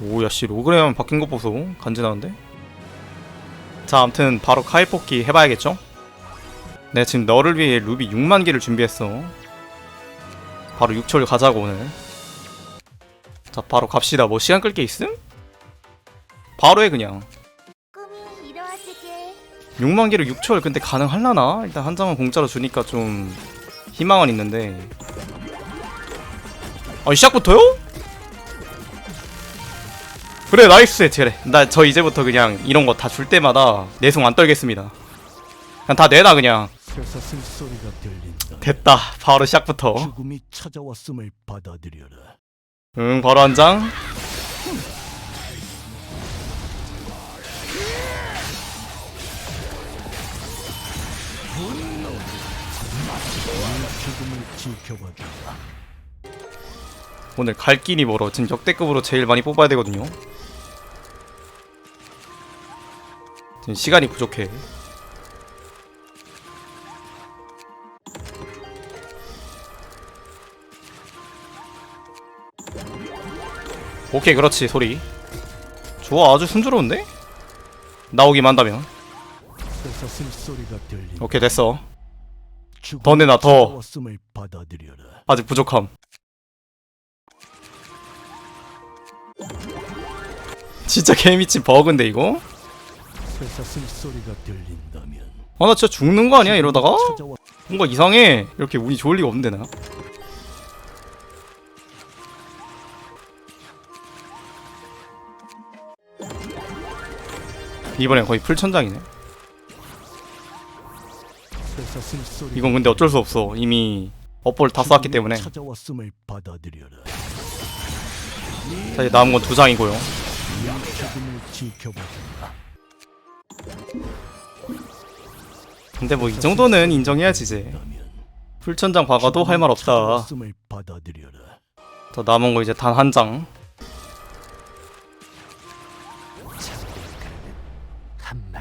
오야 씨 로그램 바뀐 거 보소. 간지나는데? 자 암튼 바로 카이 뽑기 해봐야겠죠? 내가 지금 너를 위해 루비 6만 개를 준비했어. 바로 6철 가자고 오늘. 자 바로 갑시다. 뭐 시간 끌 게 있음? 바로 해 그냥. 꿈이 이루어지길. 6만 개를 6철 근데 가능할라나? 일단 한 장은 공짜로 주니까 좀 희망은 있는데. 아 시작부터요? 그래 나이스 그래 나 저 이제부터 그냥 이런 거 다 줄 때마다 내송 안 떨겠습니다 그냥 다 내놔 그냥 쇠사슬 소리가 들린다. 됐다 바로 시작부터 죽음이 찾아왔음을 받아들여라. 응 바로 한장 죽음을 지켜봐라. 오늘 갈 길이 멀어 지금 역대급으로 제일 많이 뽑아야 되거든요 시간이 부족해 오케이 그렇지 소리 좋아 아주 순조로운데? 나오기만 한다면. 오케이 됐어 더 내놔, 더. 아직 부족함 진짜 개미친 버그인데 이거? 소리가 들린다면 아나 진짜 죽는 거 아니야 이러다가? 찾아와 뭔가 이상해 이렇게 운이 좋을 리가 없는데 나 이번엔 거의 풀천장이네 소리. 이건 근데 어쩔 수 없어 이미 업볼 다 쐈기 때문에 자 찾아왔음을 받아들여라. 이제 남은 건 두 장이고요 죽음을. 근데 뭐 이 정도는 인정해야지 이제. 풀천장 박아도 할 말 없다. 더 남은 거 이제 단 한 장.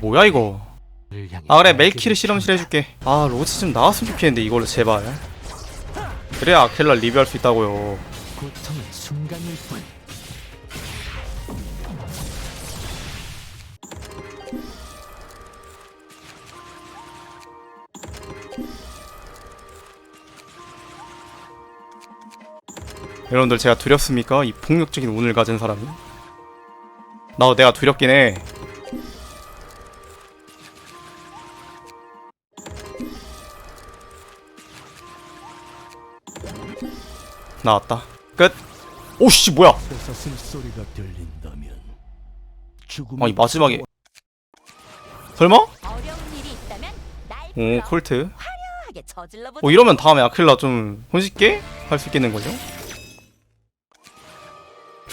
뭐야 이거? 아 그래 멜키르 실험실 해줄게. 아 로치 좀 나왔으면 좋겠는데 이걸로 제발. 그래야 아켈라 리뷰할 수 있다고요. 고통은 순간일 뿐. 여러분들 제가 두렵습니까? 이 폭력적인 운을 가진 사람이? 나도 내가 두렵긴 해. 나왔다. 끝. 오씨 뭐야? 아니 마지막에. 설마? 오 콜트? 보자. 어 이러면 다음에 아킬라 좀 손쉽게 할 수 있겠는걸요?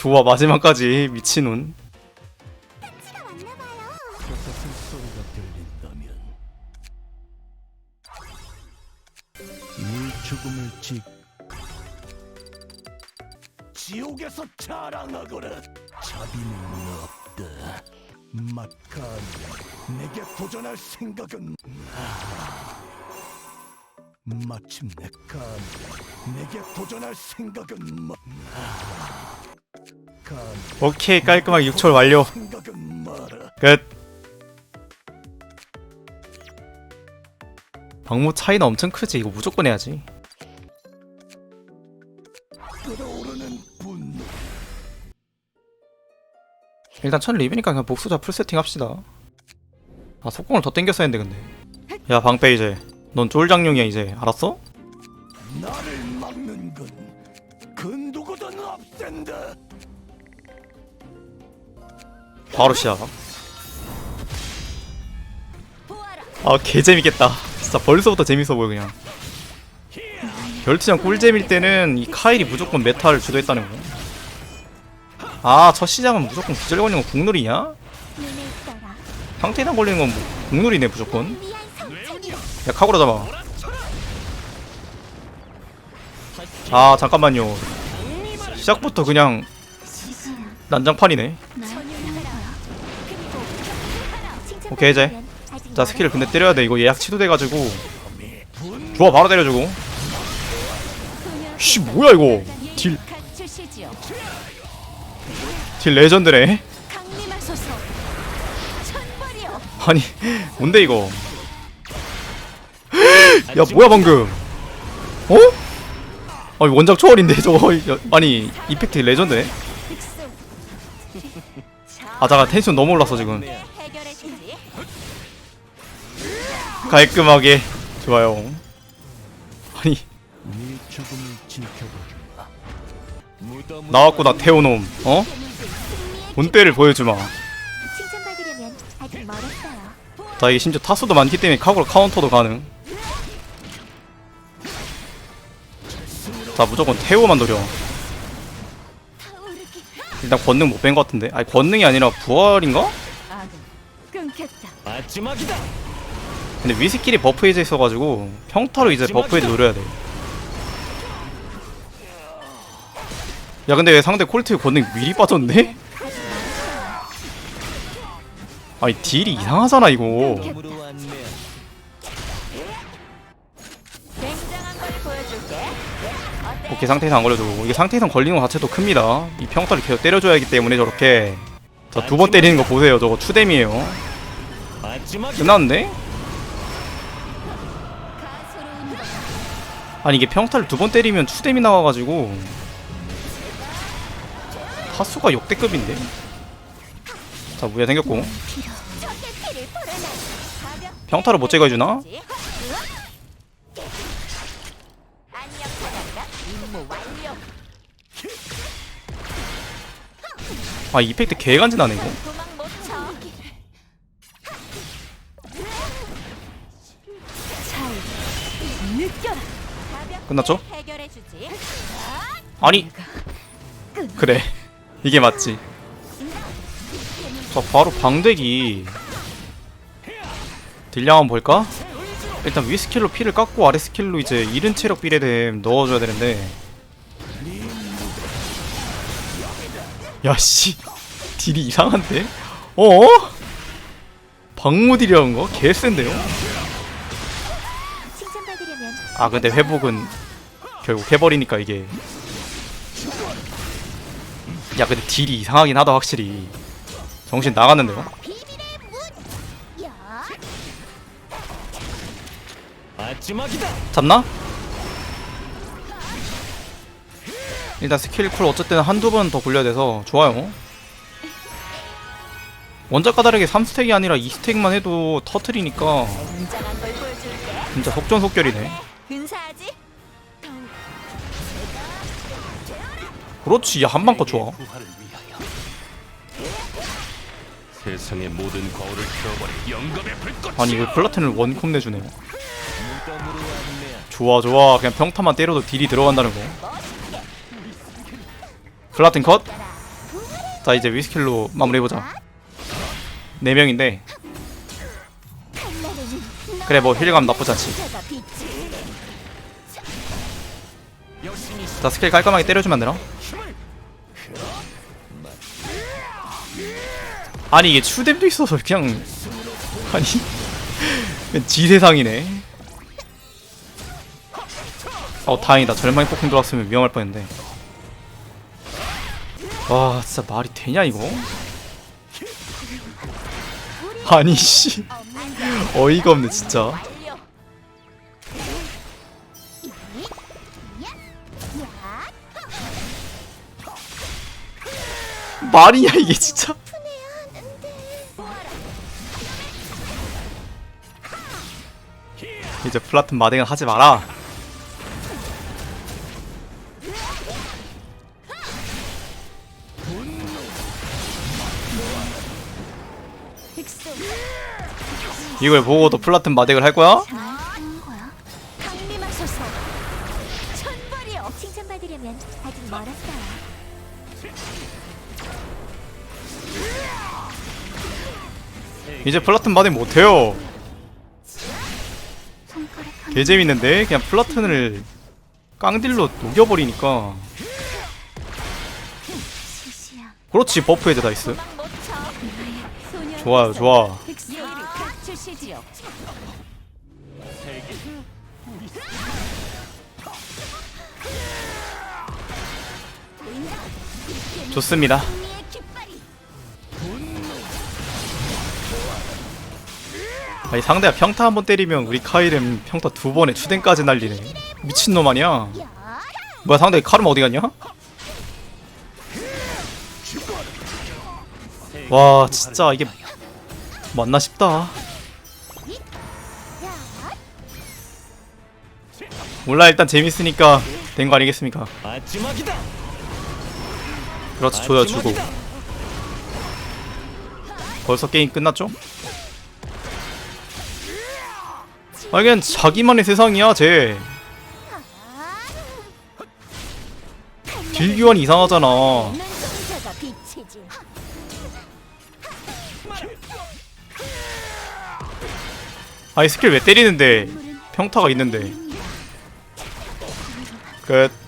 좋아 마지막까지. 미친 운 쇠사슬 소리가 들린다면 이 죽음을 지 지옥에서 자랑하거라. 자비는 없다. 마카니 내게 도전할 생각은 아, 마침내 카니 내게 도전할 생각은 마 아, 카니 오케이 깔끔하게 6철 완료. 끝. 방무 차이는 엄청 크지. 이거 무조건 해야지. 일단 천 리뷰니까 그냥 복수자 풀세팅 합시다. 아 속공을 더 땡겼어야 했는데 근데. 야 방패 이제. 넌 쫄장룡이야 이제. 알았어? 바로 시작. 아 개재밌겠다. 진짜 벌써부터 재밌어 보여 그냥. 별티장 꿀잼일 때는 이 카일이 무조건 메타를 주도했다는 거 아 첫 시작은 무조건 기절 걸리는 건 국룰이냐? 상태나 걸리는 건 뭐 국룰이네 무조건. 야 카구라 잡아. 아 잠깐만요. 시작부터 그냥 난장판이네 오케이, 이제. 자 스킬을 근데 때려야 돼. 이거 예약 치도돼가지고. 좋아 바로 때려주고. 씨 뭐야 이거. 딜. 딜 레전드네. 아니 뭔데 이거? 야 뭐야 방금? 어? 아니 원작 초월인데 저거? 야, 아니 이펙트 레전드네. 아 잠깐 텐션 너무 올랐어 지금 깔끔하게 좋아요 아니. 무덤으로 나왔구나 태우놈 어? 본때를 보여주마 칭찬받으려면 아직 멀었어요. 자 이게 심지어 타수도 많기 때문에 카고로 카운터도 가능 자 무조건 태우만 노려. 일단 권능 못 뺀 것 같은데 아니 권능이 아니라 부활인가? 아군. 마지막이다. 근데 위스킬이 버프 해제 있어가지고 평타로 이제 버프 해제 노려야 돼. 야 근데 왜 상대 콜트 권능 미리 빠졌네? 아니 딜이 이상하잖아 이거. 오케이 상태 이상 안 걸려주고 이게 상태 이상 걸리는 것 자체도 큽니다. 이 평타를 계속 때려줘야 하기 때문에 저렇게 자 두 번 때리는 거 보세요. 저거 추뎀이에요. 끝났는데? 아니 이게 평타를 두 번 때리면 추뎀이 나와가지고 타수가 역대급인데? 자 무야 생겼고 평타를 못 제거해주나? 아 이펙트 개간지나네 이거 느껴라. 끝났죠? 아니 그래 이게 맞지 자 바로 방대기 딜량 한번 볼까? 일단 위 스킬로 피를 깎고 아래 스킬로 이제 이른 체력 비례됨 넣어줘야 되는데 야씨 딜이 이상한데? 어? 방무딜이라는 거? 개센데요? 아 근데 회복은 결국 해버리니까 이게 야 근데 딜이 이상하긴 하다 확실히 정신 나갔는데요? 잡나? 일단 스킬 쿨 어쨌든 한두 번 더 굴려야 돼서 좋아요 원작 까다르게 3스택이 아니라 2스택만 해도 터트리니까. 진짜 속전속결이네 그렇지 야 한방 거 좋아 부활을 위하여. 세상의 모든 거울을 켜버릴 영겁의 불꽃. 아니 이거 플라틴을 원콤 내주네 무덤으로 왔네. 좋아 좋아 그냥 평타만 때려도 딜이 들어간다는 거 플라틴 컷자 이제 위스킬로 마무리해보자 4명인데 그래 뭐 힐감 나쁘지 않지 자 스킬 깔끔하게 때려주면 안 되나? 아니 이게 추뎀도 있어서 그냥 아니 지세상이네. 어 다행이다. 절망의 폭풍 들어왔으면 위험할 뻔했는데 와 진짜 말이 되냐 이거? 아니 씨. 어이가 없네 진짜. 말이냐 이게 진짜 이제 플라튼 마댕을 하지 마라. 이걸 보고도 플라튼 마댕을 할 거야? 이제 플라튼 마댕 못해요 개재밌는데 그냥 플라튼을 깡딜로 녹여버리니까. 그렇지 버프 쳐. 소녀 좋아요 좋아. 좋습니다 아니 상대가 평타 한 번 때리면 우리 카이렘 평타 두 번에 추댕까지 날리네 미친놈 아니야 야 뭐야 상대 카르마 어디 갔냐? 와 진짜 이게 맞나 싶다 몰라 일단 재밌으니까 된 거 아니겠습니까. 그렇지 줘야 주고 벌써 게임 끝났죠? 아 그냥 자기만의 세상이야 쟤. 딜교환이 이상하잖아. 아니 스킬 왜 때리는데? 평타가 있는데. 끝